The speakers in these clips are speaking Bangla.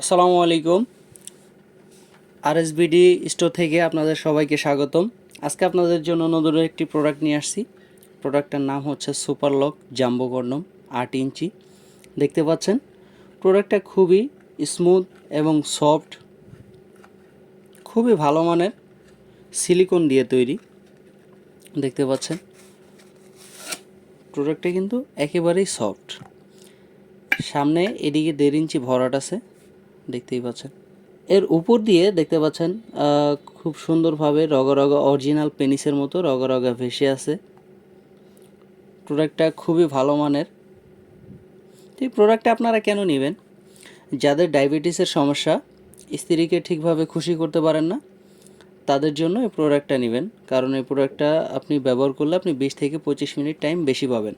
আসসালামু আলাইকুম। আরএসবিডি স্টোর থেকে আপনাদের সবাইকে স্বাগতম। আজকে আপনাদের জন্য নতুন একটি প্রোডাক্ট নিয়ে আসছি। প্রোডাক্টটার নাম হচ্ছে সুপার লক জাম্বো আট ইঞ্চি। দেখতে পাচ্ছেন, প্রোডাক্টটা খুবই স্মুথ এবং সফট, খুবই ভালো মানের সিলিকন দিয়ে তৈরি। দেখতে পাচ্ছেন, প্রোডাক্টটা কিন্তু একেবারেই সফট। সামনে এদিকে দেড় ইঞ্চি ভরাট আছে। দেখতেই পাচ্ছেন। এর উপর দিয়ে দেখতে পাচ্ছেন খুব সুন্দরভাবে রগা রগা অরিজিনাল পেনিসের মতো রগা রগা ভেসে আছে। প্রোডাক্টটা খুবই ভালো মানের। এই প্রোডাক্টটা আপনারা কেন নেবেন? যাদের ডায়াবেটিসের সমস্যা, স্ত্রীকে ঠিকভাবে খুশি করতে পারেন না, তাদের জন্য এই প্রোডাক্টটা নেবেন। কারণ এই প্রোডাক্টটা আপনি ব্যবহার করলে আপনি বিশ থেকে পঁচিশ মিনিট টাইম বেশি পাবেন।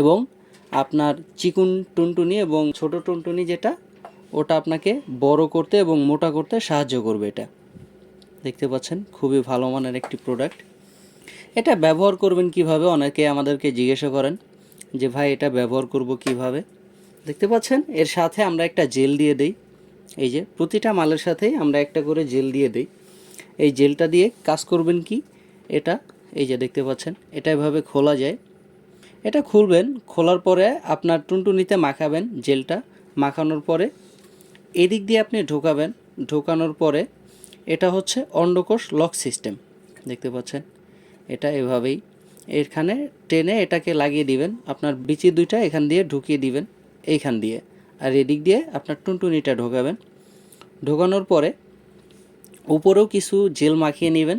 এবং আপনার চিকুন টুনটুনি এবং ছোট টুনটুনি যেটা, ওটা আপনাকে বড় করতে এবং মোটা করতে সাহায্য করবে এটা। দেখতে পাচ্ছেন, খুবই ভালো মানের একটি প্রোডাক্ট এটা ব্যবহার করবেন কীভাবে? অনেকে আমাদেরকে জিজ্ঞাসা করেন যে, ভাই, এটা ব্যবহার করব কীভাবে? দেখতে পাচ্ছেন, এর সাথে আমরা একটা জেল দিয়ে দেই। এই যে, প্রতিটা মালের সাথেই আমরা একটা করে জেল দিয়ে দেই। এই জেলটা দিয়ে কাজ করবেন কি? এটা, এই যে, দেখতে পাচ্ছেন, এটা এভাবে খোলা যায়। এটা খুলবেন, খোলার পরে আপনার টুনটুনিতে মাখাবেন জেলটা। মাখানোর পরে এদিক দিয়ে আপনি ঢোকাবেন। ঢোকানোর পরে এটা হচ্ছে অন্ডকোষ লক সিস্টেম। দেখতে পাচ্ছেন? এটা এভাবেই। এখানে টেনে এটাকে লাগিয়ে দিবেন। আপনার বিচি দুইটা এখান দিয়ে ঢুকিয়ে দিবেন, এইখান দিয়ে। আর এদিক দিয়ে আপনার টুনটুনিটা ঢোকাবেন। ঢোকানোর পরে উপরেও কিছু জেল মাখিয়ে নেবেন।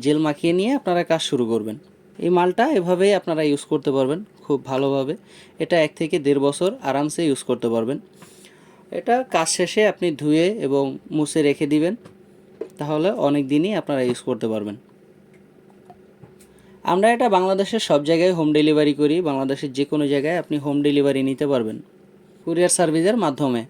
জেল মাখিয়ে নিয়ে আপনারা কাজ শুরু করবেন। এই মালটা এভাবেই আপনারা ইউজ করতে পারবেন, খুব ভালোভাবে। এটা এক থেকে দেড় বছর আরামসে ইউজ করতে পারবেন। এটা কাজ শেষে আপনি ধুয়ে এবং মুছে রেখে দিবেন, তাহলে অনেক দিনই আপনারা ইউজ করতে পারবেন। আমরা এটা বাংলাদেশের সব জায়গায় হোম ডেলিভারি করি, বাংলাদেশের যে কোনো জায়গায় আপনি হোম ডেলিভারি নিতে পারবেন। কুরিয়ার সার্ভিসের মাধ্যমে।